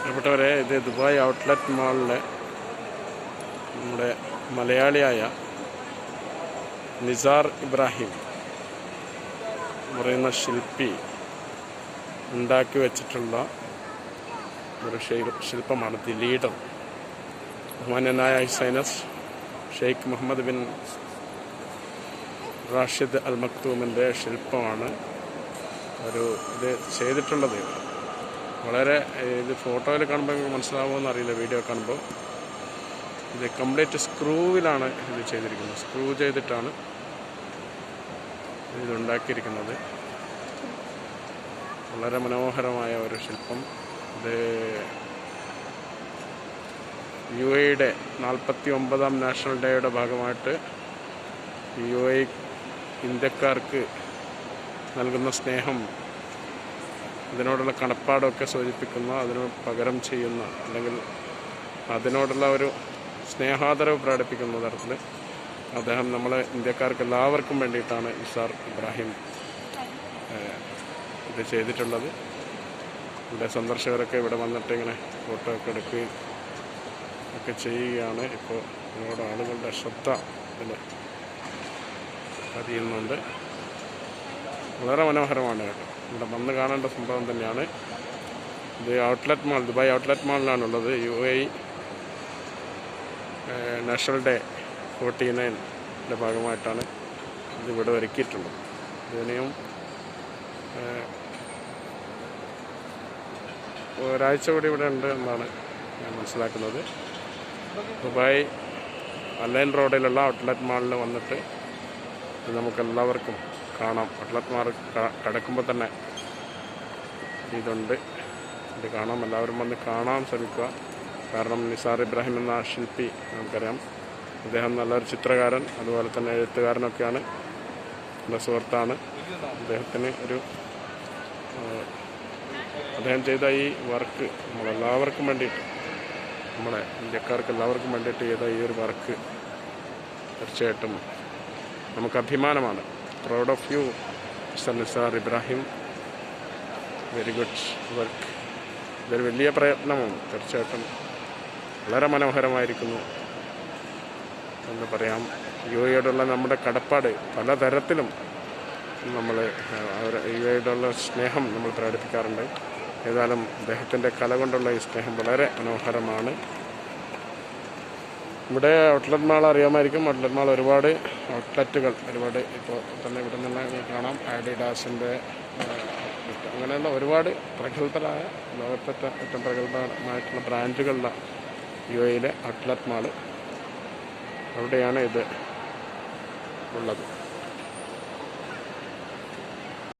പ്രിയപ്പെട്ടവരെ ഇത് Dubai outlet മാളിലെ നമ്മുടെ മലയാളിയായ നിസാർ ഇബ്രാഹിം പറയുന്ന ശില്പി ഉണ്ടാക്കി വെച്ചിട്ടുള്ള ഒരു ശില്പമാണ്. ദി ലീഡർ ബഹുമാന്യനായ his highness Sheikh Mohammed bin Rashid Al മക്തൂമിന്റെ ശില്പമാണ് ഒരു ഇത് ചെയ്തിട്ടുള്ളത് വളരെ ഇത് ഫോട്ടോയിൽ കാണുമ്പോൾ നിങ്ങൾക്ക് മനസ്സിലാവുമെന്ന് വീഡിയോ കാണുമ്പോൾ ഇത് കംപ്ലീറ്റ് സ്ക്രൂവിലാണ് ഇത് ചെയ്തിരിക്കുന്നത്. സ്ക്രൂ ചെയ്തിട്ടാണ് ഇതുണ്ടാക്കിയിരിക്കുന്നത് വളരെ മനോഹരമായ ഒരു ശില്പം. ഇത് യു എയുടെ നാൽപ്പത്തി ഒമ്പതാം നാഷണൽ ഡേയുടെ ഭാഗമായിട്ട് യു എ ഇന്ത്യക്കാർക്ക് നൽകുന്ന സ്നേഹം ഇതിനോടുള്ള കടപ്പാടൊക്കെ സൂചിപ്പിക്കുന്ന അതിന് പകരം ചെയ്യുന്ന അല്ലെങ്കിൽ അതിനോടുള്ള ഒരു സ്നേഹാദരവ് പ്രകടിപ്പിക്കുന്ന തരത്തിൽ അദ്ദേഹം നമ്മളെ ഇന്ത്യക്കാർക്ക് എല്ലാവർക്കും വേണ്ടിയിട്ടാണ് ഇസാർ ഇബ്രാഹിം ഇത് ചെയ്തിട്ടുള്ളത്. ഇവിടെ സന്ദർശകരൊക്കെ ഇവിടെ വന്നിട്ട് ഇങ്ങനെ ഫോട്ടോ ഒക്കെ എടുക്കുകയും ഒക്കെ ചെയ്യുകയാണ്. ഇപ്പോൾ ഇതിനോട് ആളുകളുടെ ശ്രദ്ധ ഇതിൽ പതിയുന്നുണ്ട്. വളരെ മനോഹരമാണ് കേട്ടോ. ഇവിടെ വന്ന് കാണേണ്ട സംഭവം തന്നെയാണ്. ഇത് outlet mall Dubai outlet മാളിലാണുള്ളത് U A national day forty നയന്റെ ഭാഗമായിട്ടാണ് ഇത് ഇവിടെ ഒരുക്കിയിട്ടുള്ളത്. ഇതിനെയും ഒരാഴ്ച കൂടി ഇവിടെ ഉണ്ട് എന്നാണ് ഞാൻ മനസ്സിലാക്കുന്നത്. ദുബായ് അലൈൻ റോഡിലുള്ള ഔട്ട്ലെറ്റ് മാളിൽ വന്നിട്ട് നമുക്കെല്ലാവർക്കും കാണാം. ഔട്ട്ലെറ്റ് കടക്കുമ്പോൾ തന്നെ ഇതുണ്ട്. ഇത് കാണാം. എല്ലാവരും വന്ന് കാണാൻ ശ്രമിക്കുക. കാരണം നിസാർ ഇബ്രാഹിം എന്ന ശില്പി നമുക്കറിയാം. അദ്ദേഹം നല്ലൊരു ചിത്രകാരൻ അതുപോലെ തന്നെ എഴുത്തുകാരനൊക്കെയാണ്. എന്റെ സുഹൃത്താണ്. അദ്ദേഹത്തിന് ഒരു അദ്ദേഹം ചെയ്ത ഈ വർക്ക് നമ്മളെല്ലാവർക്കും വേണ്ടിയിട്ട് നമ്മളെ ഇന്ത്യക്കാർക്ക് എല്ലാവർക്കും വേണ്ടിയിട്ട് ചെയ്ത ഈ ഒരു വർക്ക് തീർച്ചയായിട്ടും നമുക്ക് അഭിമാനമാണ്. Proud of you mister Nisar Ibrahim very good work ഇതൊരു വലിയ പ്രയത്നമാണ് തീർച്ചയായിട്ടും. വളരെ മനോഹരമായിരിക്കുന്നു. എന്ന് പറയാം. യു എയോടുള്ള നമ്മുടെ കടപ്പാട് പലതരത്തിലും നമ്മൾ അവർ യു എയോടുള്ള സ്നേഹം നമ്മൾ പ്രകടിപ്പിക്കാറുണ്ട്. ഏതായാലും അദ്ദേഹത്തിന്റെ കല കൊണ്ടുള്ള ഈ സ്നേഹം വളരെ മനോഹരമാണ്. ഇവിടെ ഔട്ട്ലെറ്റ് മാൾ അറിയാമായിരിക്കും. ഔട്ട്ലെറ്റ് മാൾ ഒരുപാട് ഔട്ട്ലെറ്റുകൾ ഒരുപാട് ഇപ്പോൾ തന്നെ ഇവിടെ നിന്ന് കാണാം. ആഡിഡാസിന്റെ അങ്ങനെയുള്ള ഒരുപാട് പ്രഗത്ഭരായ ലോകത്തെ ഏറ്റവും പ്രഗത്ഭമായിട്ടുള്ള ബ്രാൻഡുകളുടെ യു എയിലെ ഔട്ട്ലെറ്റ് മാൾ അവിടെയാണ് ഇത് ഉള്ളത്.